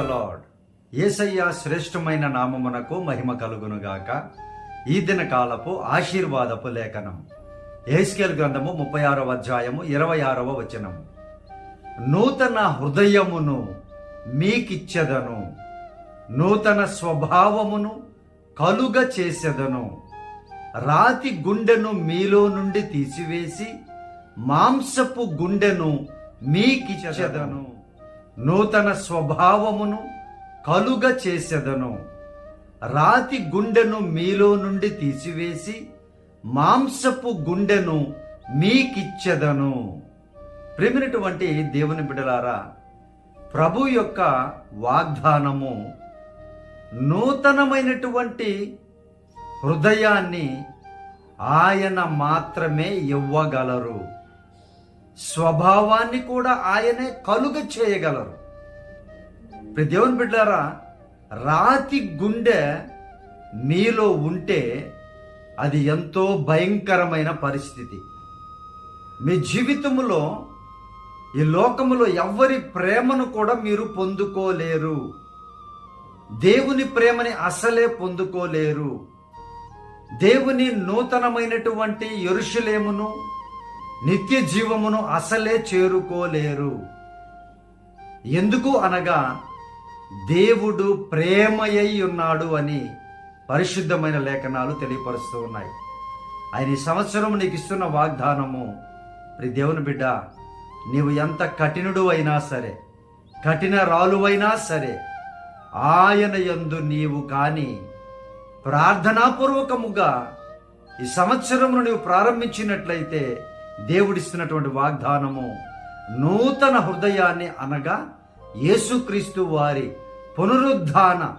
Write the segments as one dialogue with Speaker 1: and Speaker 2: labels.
Speaker 1: The lord ఏసయ్య శ్రేష్టమైన నామమునకు మహిమ కలుగునుగాక. ఈ దిన కాలపు ఆశీర్వాదపు లేఖనం. ఏస్కేల్ గ్రంథము ముప్పై ఆరవ అధ్యాయము ఇరవై ఆరవ వచనము నూతన హృదయమును మీకిచ్చెదను. నూతన స్వభావమును కలుగ చేసెదను. రాతి గుండెను మీలో నుండి తీసివేసి మాంసపు గుండెను మీకిచ్చెదను. నూతన స్వభావమును కలుగ చేసెదను. రాతి గుండెను మీలో నుండి తీసివేసి మాంసపు గుండెను మీకిచ్చెదను. ప్రేమినటువంటి దేవుని బిడలారా ప్రభు యొక్క వాగ్దానము నూతనమైనటువంటి హృదయాన్ని ఆయన మాత్రమే ఇవ్వగలరు. స్వభావాన్ని కూడా ఆయనే కలుగ చేయగలరు. దేవుని బిడ్డారా రాతి గుండె మీలో ఉంటే అది ఎంతో భయంకరమైన పరిస్థితి. మీ జీవితంలో ఈ లోకములో ఎవ్వరి ప్రేమను కూడా మీరు పొందుకోలేరు. దేవుని ప్రేమని అసలే పొందుకోలేరు. దేవుని నూతనమైనటువంటి ఎరుషులేమును నిత్య జీవమును అసలే చేరుకోలేరు. ఎందుకు అనగా దేవుడు ప్రేమయ్యి ఉన్నాడు అని పరిశుద్ధమైన లేఖనాలు తెలియపరుస్తూ ఉన్నాయి. ఆయన ఈ సంవత్సరం నీకు ఇస్తున్న వాగ్దానము ప్రి దేవుని బిడ్డ నీవు ఎంత కఠినుడు అయినా సరే కఠిన రాలువైనా సరే ఆయన యందు నీవు కానీ ప్రార్థనాపూర్వకముగా ఈ సంవత్సరమును నీవు ప్రారంభించినట్లయితే దేవుడిస్తున్నటువంటి వాగ్దానము నూతన హృదయాన్ని అనగా యేసుక్రీస్తు వారి పునరుద్ధాన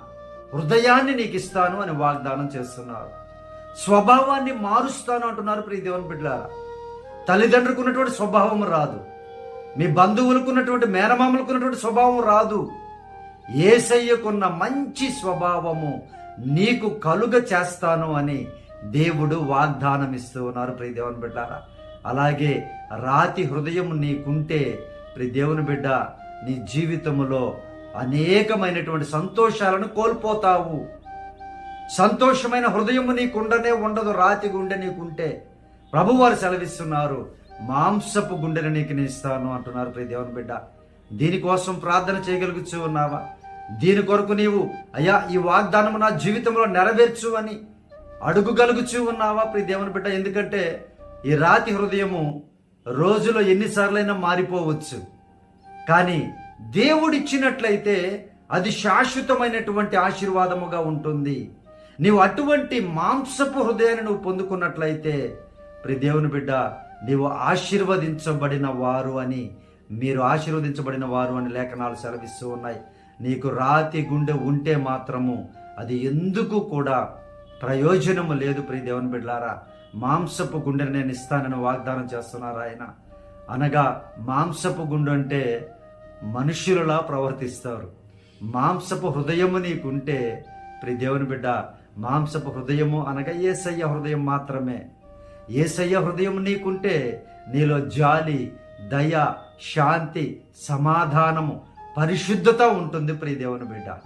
Speaker 1: హృదయాన్ని నీకు ఇస్తాను అని వాగ్దానం చేస్తున్నారు. స్వభావాన్ని మారుస్తాను అంటున్నారు ప్రియ దేవుని బిడ్డలారా. తల్లిదండ్రులకు ఉన్నటువంటి స్వభావం రాదు. మీ బంధువులకు ఉన్నటువంటి మేనమామలకు ఉన్నటువంటి స్వభావం రాదు. ఏసయ్యకున్న మంచి స్వభావము నీకు కలుగ చేస్తాను అని దేవుడు వాగ్దానం ఇస్తూ ఉన్నారు ప్రియ దేవుని బిడ్డారా అలాగే రాతి హృదయం నీకుంటే ప్రియ దేవుని బిడ్డ నీ జీవితములో అనేకమైనటువంటి సంతోషాలను కోల్పోతావు. సంతోషమైన హృదయము నీకుండనే ఉండదు రాతి గుండె నీకుంటే. ప్రభువారు సెలవిస్తున్నారు మాంసపు గుండెని నీకు నేను ఇస్తాను అంటున్నారు ప్రియ దేవుని బిడ్డ. దీనికోసం ప్రార్థన చేయగలుగుతూ ఉన్నావా? దీని కొరకు నీవు అయ్యా ఈ వాగ్దానము నా జీవితంలో నెరవేర్చు అని అడుగుగలుగుచూ ఉన్నావా ప్రియ దేవుని బిడ్డ? ఎందుకంటే ఈ రాతి హృదయము రోజులో ఎన్నిసార్లైనా మారిపోవచ్చు. కానీ దేవుడిచ్చినట్లయితే అది శాశ్వతమైనటువంటి ఆశీర్వాదముగా ఉంటుంది. నీవు అటువంటి మాంసపు హృదయాన్ని నువ్వు పొందుకున్నట్లయితే ప్రి దేవుని బిడ్డ నీవు ఆశీర్వదించబడిన వారు అని మీరు ఆశీర్వదించబడిన వారు అని లేఖనాలు సెలవిస్తూ ఉన్నాయి. నీకు రాతి గుండె ఉంటే మాత్రము అది ఎందుకు కూడా ప్రయోజనము లేదు ప్రియ దేవుని బిడ్డారా మాంసపు గుండెని నేను ఇస్తానని వాగ్దానం చేస్తున్నారు ఆయన. అనగా మాంసపు గుండె అంటే మనుష్యులలా ప్రవర్తిస్తారు. మాంసపు హృదయము నీకుంటే ప్రి దేవుని బిడ్డ మాంసపు హృదయము అనగా ఏసయ్య హృదయం మాత్రమే. ఏసయ్య హృదయం నీకుంటే నీలో జాలి దయ శాంతి సమాధానము పరిశుద్ధత ఉంటుంది ప్రియ దేవుని బిడ్డ.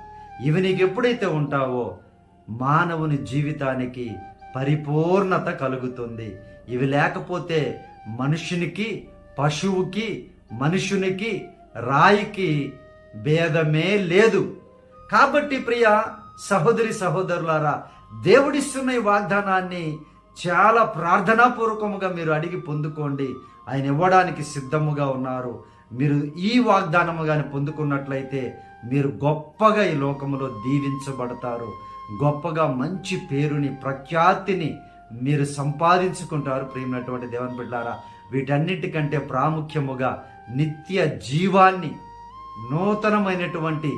Speaker 1: ఇవి నీకు ఎప్పుడైతే ఉంటావో మానవుని జీవితానికి పరిపూర్ణత కలుగుతుంది. ఇవి లేకపోతే మనుషునికి పశువుకి మనుషునికి రాయికి భేదమే లేదు. కాబట్టి ప్రియ సహోదరి సహోదరులారా దేవుడిస్తున్న ఈ వాగ్దానాన్ని చాలా ప్రార్థనాపూర్వకముగా మీరు అడిగి పొందుకోండి. ఆయన ఇవ్వడానికి సిద్ధముగా ఉన్నారు. మీరు ఈ వాగ్దానము కానీ పొందుకున్నట్లయితే మీరు గొప్పగా ఈ లోకములో దీవించబడతారు. గొప్పగా మంచి పేరుని ప్రఖ్యాతిని మీరు సంపాదించుకుంటారు ప్రేమైనటువంటి దేవుని బిడ్డారా వీటన్నిటికంటే ప్రాముఖ్యముగా నిత్య జీవాన్ని నూతనమైనటువంటి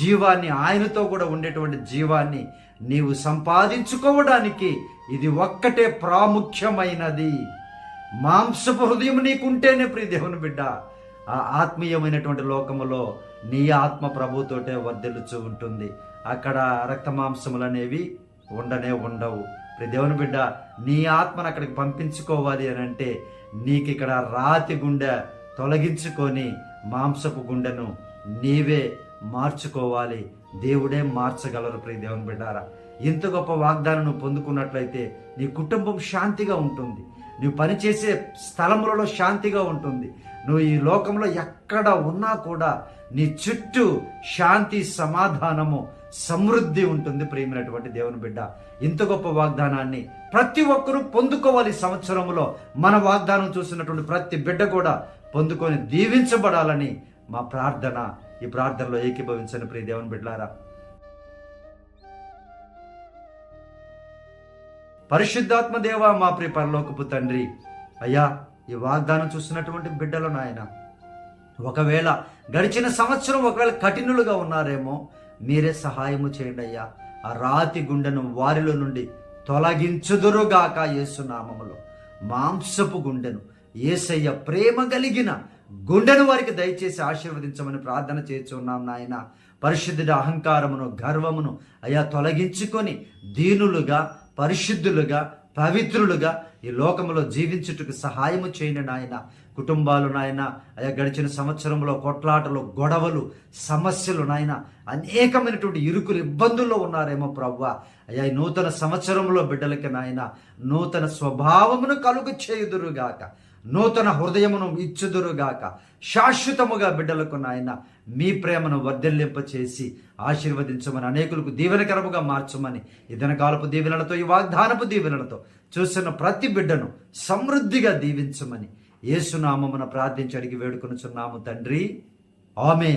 Speaker 1: జీవాన్ని ఆయనతో కూడా ఉండేటువంటి జీవాన్ని నీవు సంపాదించుకోవడానికి ఇది ఒక్కటే ప్రాముఖ్యమైనది. మాంసపు హృదయం నీకుంటేనే ప్రియ దేవుని బిడ్డ. ఆ ఆత్మీయమైనటువంటి లోకములో నీ ఆత్మ ప్రభుతోటే వర్ధిల్లుచూ ఉంటుంది. అక్కడ రక్త మాంసములు అనేవి ఉండనే ఉండవు. ప్రతి దేవుని బిడ్డ నీ ఆత్మను అక్కడికి పంపించుకోవాలి అని అంటే నీకు ఇక్కడ రాతి గుండె తొలగించుకొని మాంసపు గుండెను నీవే మార్చుకోవాలి. దేవుడే మార్చగలరు ప్రియ దేవుని బిడ్డారా. ఇంత గొప్ప వాగ్దానం నువ్వు పొందుకున్నట్లయితే నీ కుటుంబం శాంతిగా ఉంటుంది. నువ్వు పనిచేసే స్థలములలో శాంతిగా ఉంటుంది. నువ్వు ఈ లోకంలో ఎక్కడ ఉన్నా కూడా నీ చుట్టూ శాంతి సమాధానము సమృద్ధి ఉంటుంది ప్రేమైనటువంటి దేవుని బిడ్డ. ఇంత గొప్ప వాగ్దానాన్ని ప్రతి ఒక్కరూ పొందుకోవాలి సంవత్సరంలో మన వాగ్దానం చూసినటువంటి ప్రతి బిడ్డ కూడా పొందుకొని దీవించబడాలని మా ప్రార్థన ఈ ప్రార్థనలో ఏకీభవించని ప్రియ దేవుని బిడ్డారా పరిశుద్ధాత్మ దేవ మా ప్రియ పరలోకపు తండ్రి అయ్యా ఈ వాగ్దానం చూసినటువంటి బిడ్డలు నాయన ఒకవేళ గడిచిన సంవత్సరం ఒకవేళ కఠినులుగా ఉన్నారేమో మీరే సహాయము చేయండి అయ్యా. ఆ రాతి గుండెను వారిలో నుండి తొలగించుదురుగాక యేసునామములో. మాంసపు గుండెను ఏసయ్య ప్రేమ కలిగిన గుండెను వారికి దయచేసి ఆశీర్వదించమని ప్రార్థన చేస్తున్నాం నాయన. పరిశుద్ధుడి అహంకారమును గర్వమును అయా తొలగించుకొని దీనులుగా పరిశుద్ధులుగా పవిత్రులుగా ఈ లోకంలో జీవించుటకు సహాయము చేయని నాయన. కుటుంబాలు నాయన అయా గడిచిన సంవత్సరంలో కొట్లాటలు గొడవలు సమస్యలు నాయన అనేకమైనటువంటి ఇరుకులు ఇబ్బందుల్లో ఉన్నారేమో ప్రవ్వ. అయ్యా ఈ నూతన సంవత్సరంలో బిడ్డలకి నాయన నూతన స్వభావమును కలుగు చేయుదురుగాక. నూతన హృదయమును ఇచ్చుదురుగాక. శాశ్వతముగా బిడ్డలకు నాయన మీ ప్రేమను వర్ధిల్లింప చేసి ఆశీర్వదించమని అనేకులకు దీవెనకరముగా మార్చమని ఇదనకాలపు దీవెనలతో ఈ వాగ్దానపు దీవెనలతో చూస్తున్న ప్రతి బిడ్డను సమృద్ధిగా దీవించమని యేసునామమున ప్రార్థించి అడిగి వేడుకొనుచున్నాము తండ్రి. ఆమె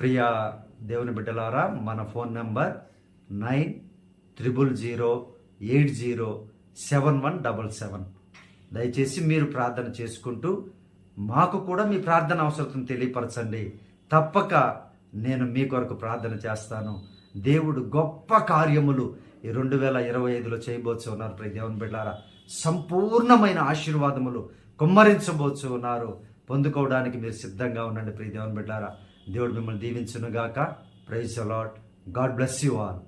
Speaker 1: ప్రియ దేవుని బిడ్డలారా మన phone number nine triple zero eight zero seven one double seven. దయచేసి మీరు ప్రార్థన చేసుకుంటూ మాకు కూడా మీ ప్రార్థన అవసరం తెలియపరచండి. తప్పక నేను మీ కొరకు ప్రార్థన చేస్తాను. దేవుడు గొప్ప కార్యములు ఈ రెండు వేల ఇరవై ఐదులో చేయబోతు ఉన్నారు. ప్రతి దేవుని బిడ్డారా సంపూర్ణమైన ఆశీర్వాదములు కుమ్మరించబోచ్చు ఉన్నారు. పొందుకోవడానికి మీరు సిద్ధంగా ఉండండి. ప్రియ దేవుని బిడ్డారా దేవుడు మిమ్మల్ని దీవించునుగాక. Praise the Lord God bless you all